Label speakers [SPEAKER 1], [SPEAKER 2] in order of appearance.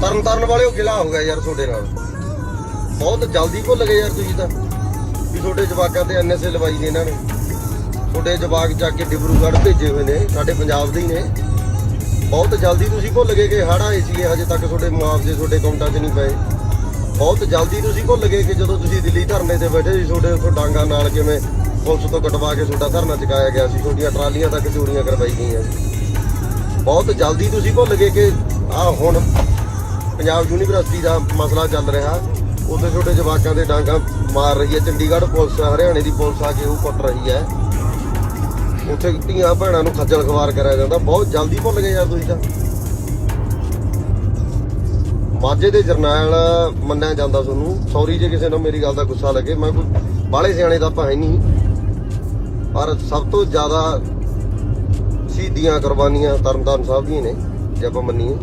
[SPEAKER 1] ਤਰਨ ਤਰਨ ਵਾਲਿਓ ਗਿਲਾ ਹੋ ਗਿਆ ਯਾਰ ਤੁਹਾਡੇ ਨਾਲ। ਬਹੁਤ ਜਲਦੀ ਭੁੱਲ ਗਏ ਯਾਰ ਤੁਸੀਂ ਤਾਂ। ਵੀ ਤੁਹਾਡੇ ਜਵਾਕਾਂ ਤੇ ਐਨਐਸਏ ਲਵਾਈ ਨੇ ਇਹਨਾਂ ਨੇ। ਤੁਹਾਡੇ ਜਵਾਕ ਜਾ ਕੇ ਡਿਬਰੂਗੜ੍ਹ ਭੇਜੇ ਹੋਏ ਨੇ, ਸਾਡੇ ਪੰਜਾਬ ਦੇ ਹੀ ਨੇ। ਬਹੁਤ ਜਲਦੀ ਤੁਸੀਂ ਭੁੱਲ ਗਏ ਕਿ ਹੜ੍ਹ ਆਏ ਸੀਗੇ, ਹਜੇ ਤੱਕ ਤੁਹਾਡੇ ਮੁਆਵਜ਼ੇ ਤੁਹਾਡੇ ਅਕਾਊਂਟਾਂ 'ਚ ਨਹੀਂ ਪਏ। ਬਹੁਤ ਜਲਦੀ ਤੁਸੀਂ ਭੁੱਲ ਗਏ ਕਿ ਜਦੋਂ ਤੁਸੀਂ ਦਿੱਲੀ ਧਰਨੇ ਤੇ ਬੈਠੇ ਸੀ, ਤੁਹਾਡੇ ਉੱਥੋਂ ਡਾਂਗਾ ਨਾਲ ਕਿਵੇਂ ਪੁਲਿਸ ਤੋਂ ਕਟਵਾ ਕੇ ਤੁਹਾਡਾ ਧਰਨਾ ਚੁਕਾਇਆ ਗਿਆ ਸੀ, ਤੁਹਾਡੀਆਂ ਟਰਾਲੀਆਂ ਤੱਕ ਚੋਰੀਆਂ ਕਰਵਾਈ ਗਈਆਂ ਸੀ। ਬਹੁਤ ਜਲਦੀ ਤੁਸੀਂ ਭੁੱਲ ਗਏ ਕਿ ਆ ਹੁਣ ਪੰਜਾਬ ਯੂਨੀਵਰਸਿਟੀ ਦਾ ਮਸਲਾ ਚੱਲ ਰਿਹਾ। ਉੱਥੇ ਛੋਟੇ ਜਵਾਕਾਂ ਦੇ ਡਾਂਗਾ ਮਾਰ ਰਹੀ ਹੈ। ਚੰਡੀਗੜ੍ਹ ਪੁਲਿਸ, ਹਰਿਆਣੇ ਦੀ ਪੁਲਿਸ ਆ ਕੇ ਉਹ ਕੁੱਟ ਰਹੀ ਹੈ। ਉੱਥੇ ਧੀਆਂ ਭੈਣਾਂ ਨੂੰ ਖੱਜਲ ਖਵਾਰ ਕਰਿਆ ਜਾਂਦਾ। ਬਹੁਤ ਜਲਦੀ ਭੁੱਲ ਗਏ ਯਾਰ ਤੁਸੀਂ ਤਾਂ। ਮਾਝੇ ਦੇ ਜਰਨੈਲ ਮੰਨਿਆ ਜਾਂਦਾ ਤੁਹਾਨੂੰ। ਸੌਰੀ ਜੇ ਕਿਸੇ ਨੂੰ ਮੇਰੀ ਗੱਲ ਦਾ ਗੁੱਸਾ ਲੱਗੇ। ਮੈਂ ਕੋਈ ਬਾਹਲੇ ਸਿਆਣੇ ਦਾ ਆਪਾਂ ਨਹੀਂ। ਪਰ ਸਭ ਤੋਂ ਜ਼ਿਆਦਾ ਸ਼ਹੀਦੀਆਂ ਕੁਰਬਾਨੀਆਂ ਤਰਨਤਾਰਨ ਸਾਹਿਬ ਦੀਆਂ ਨੇ, ਜੇ ਆਪਾਂ ਮੰਨੀਏ।